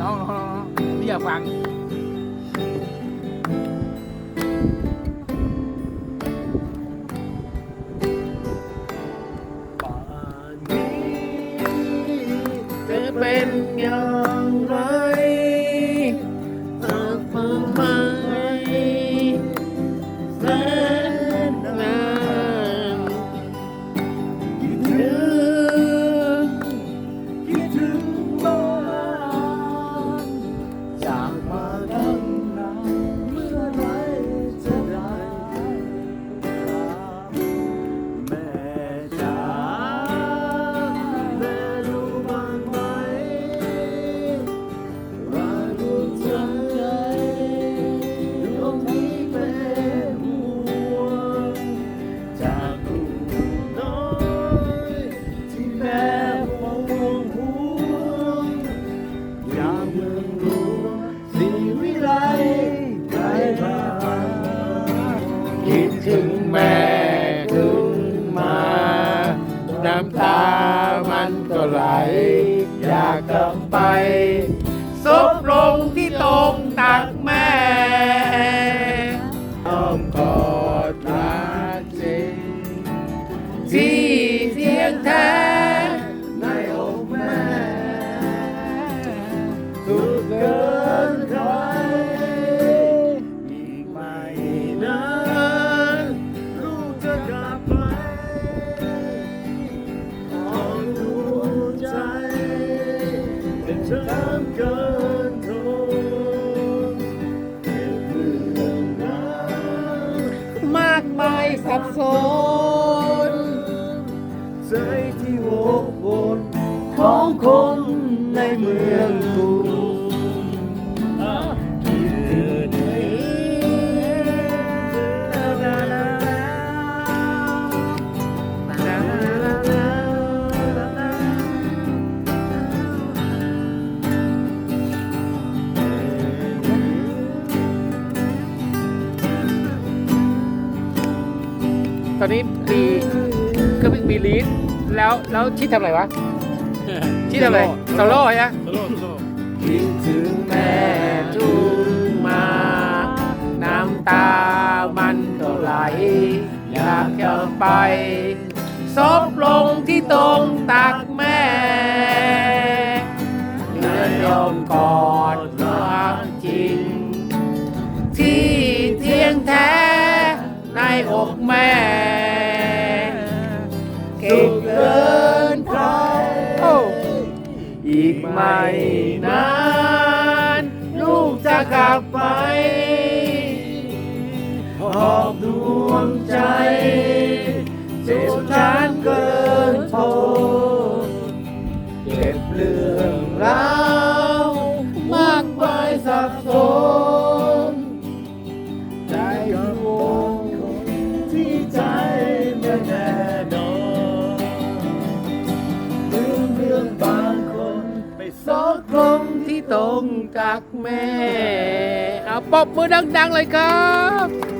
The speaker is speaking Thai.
น้องน้องน้อ คิดถึงแม่ขึ้นมา น้ำตามันก็ไหล อยากกลับไปซบลงที่ตรงตักแม่อ้อมกอด มากมายสับสน ใจที่โวกวนของคนในเมืองกรุง ตอนนี้มีก็มีลีดแล้วแล้วชิดทำอะไรวะชิดทำอะไรโซโล่ใช่ไหมโซโล่โซโล่คิดถึงแม่ทุกมา น้ำตามันก็ไหล อยากจะไปซบลงที่ตรงตักแม่เนื้อยอมกอดรักจริง ที่เที่ยงแท้ในอกแม่ เก่งเกินใครอีกไม่นาน ลูกจะกลับไปหอบดวงใจ เจ็บช้านเกินทนเก็บเรื่องราวมากมายสับสน กักแม่เอาปอบมือดัง ๆ เลยครับ